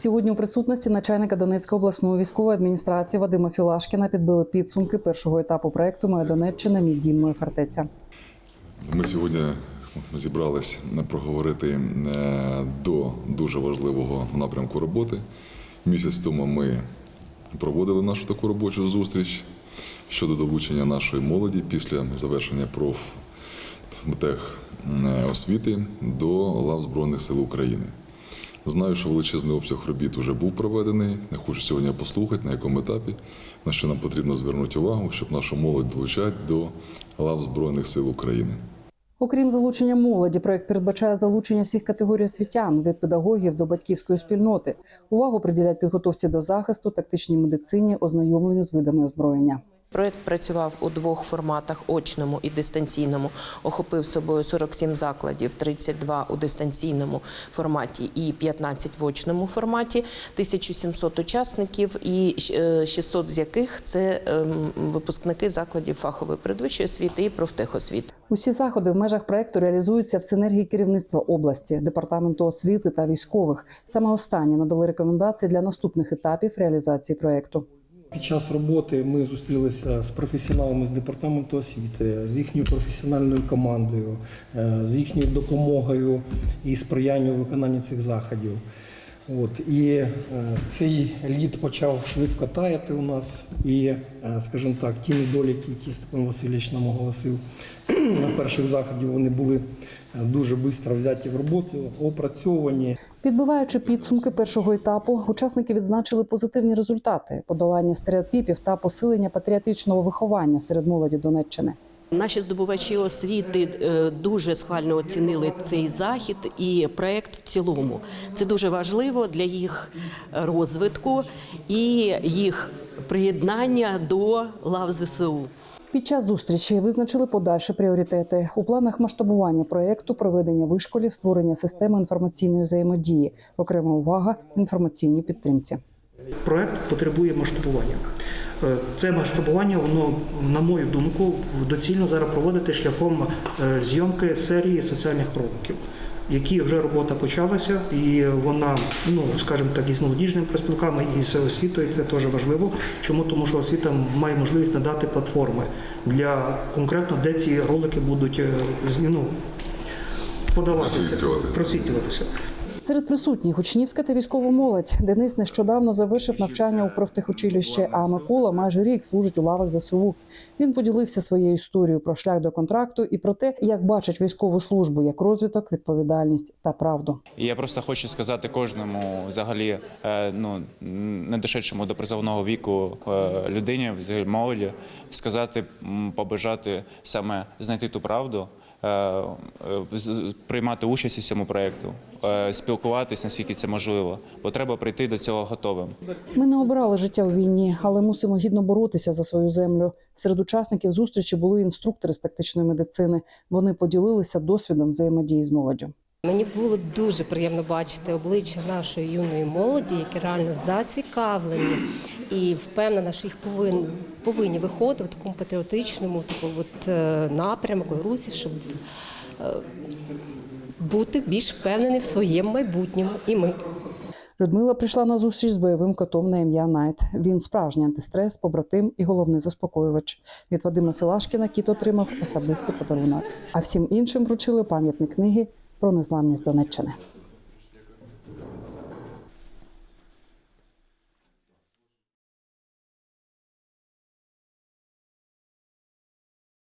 Сьогодні у присутності начальника Донецької обласної військової адміністрації Вадима Філашкіна підбили підсумки першого етапу проекту Моя Донеччина мій дім, моя фортеця. Ми сьогодні зібрались проговорити е, до дуже важливого напрямку роботи. Місяць тому ми проводили нашу таку робочу зустріч щодо долучення нашої молоді після завершення профтех е, освіти до лав Збройних сил України. Знаю, що величезний обсяг робіт вже був проведений. Я хочу сьогодні послухати, на якому етапі, на що нам потрібно звернути увагу, щоб нашу молодь долучати до лав Збройних сил України. Окрім залучення молоді, проект передбачає залучення всіх категорій освітян від педагогів до батьківської спільноти. Увагу приділять підготовці до захисту, тактичній медицині, ознайомленню з видами озброєння. Проект працював у двох форматах: очному і дистанційному. Охопив собою 47 закладів, 32 у дистанційному форматі і 15 в очному форматі, 1700 учасників, і е, 600 з яких це ем, випускники закладів фахової передвищої освіти і профтехосвіти. Усі заходи в межах проекту реалізуються в синергії керівництва області, департаменту освіти та військових. Саме останні надали рекомендації для наступних етапів реалізації проекту. Під час роботи ми зустрілися з професіоналами з департаменту освіти, з їхньою професіональною командою, е, з їхньою допомогою і сприянням у виконанні цих заходів. От і е, цей лід почав швидко таяти у нас, і, е, скажімо так, ті недоліки, які Степан Васильович нам оголосив на перших заходів, вони були дуже швидко взяті в роботу, опрацьовані. Підбиваючи підсумки першого етапу, учасники відзначили позитивні результати подолання стереотипів та посилення патріотичного виховання серед молоді Донеччини. Наші здобувачі освіти е, дуже схвально оцінили цей захід і проект в цілому. Це дуже важливо для їх розвитку і їх приєднання до лав ЗСУ. Під час зустрічі визначили подальші пріоритети у планах масштабування проєкту, проведення вишколів, створення системи інформаційної взаємодії, окрема увага інформаційній підтримці. Проект потребує масштабування. Е, Це масштабування, воно, на мою думку, доцільно зараз проводити шляхом е, зйомки серії соціальних роликів, які вже робота почалася, і вона, ну скажімо так, із молодіжними проспілками, і з освітою це теж важливо. Чому? Тому що освіта має можливість надати платформи для конкретно, де ці ролики будуть е, ну, подаватися, просвітлюватися. Серед присутніх учнівська та військова молодь. Денис нещодавно завершив навчання у профтехучилищі, а Микола майже рік служить у лавах ЗСУ. Він поділився своєю історією про шлях до контракту і про те, як бачить військову службу як розвиток, відповідальність та правду. Я просто хочу сказати кожному, взагалі, е, ну не дошедшому до призовного віку е, людині, взагалі молоді, сказати, побажати саме знайти ту правду. Е, е, Приймати участь у цьому проєкту, е, спілкуватись наскільки це можливо, бо треба прийти до цього готовим. Ми не обирали життя в війні, але мусимо гідно боротися за свою землю. Серед учасників зустрічі були інструктори з тактичної медицини. Вони поділилися досвідом взаємодії з молоддю. Мені було дуже приємно бачити обличчя нашої юної молоді, які реально зацікавлені і впевнена, що їх повинні, повинні виходити в такому патріотичному такому от, е, напрямку, русі, щоб е, бути більш впевнені в своєму майбутньому. І ми. Людмила прийшла на зустріч з бойовим котом на ім'я Найт. Він справжній антистрес, побратим і головний заспокоювач. Від Вадима Філашкіна кіт отримав особистий подарунок. А всім іншим вручили пам'ятні книги про незламність Донеччини.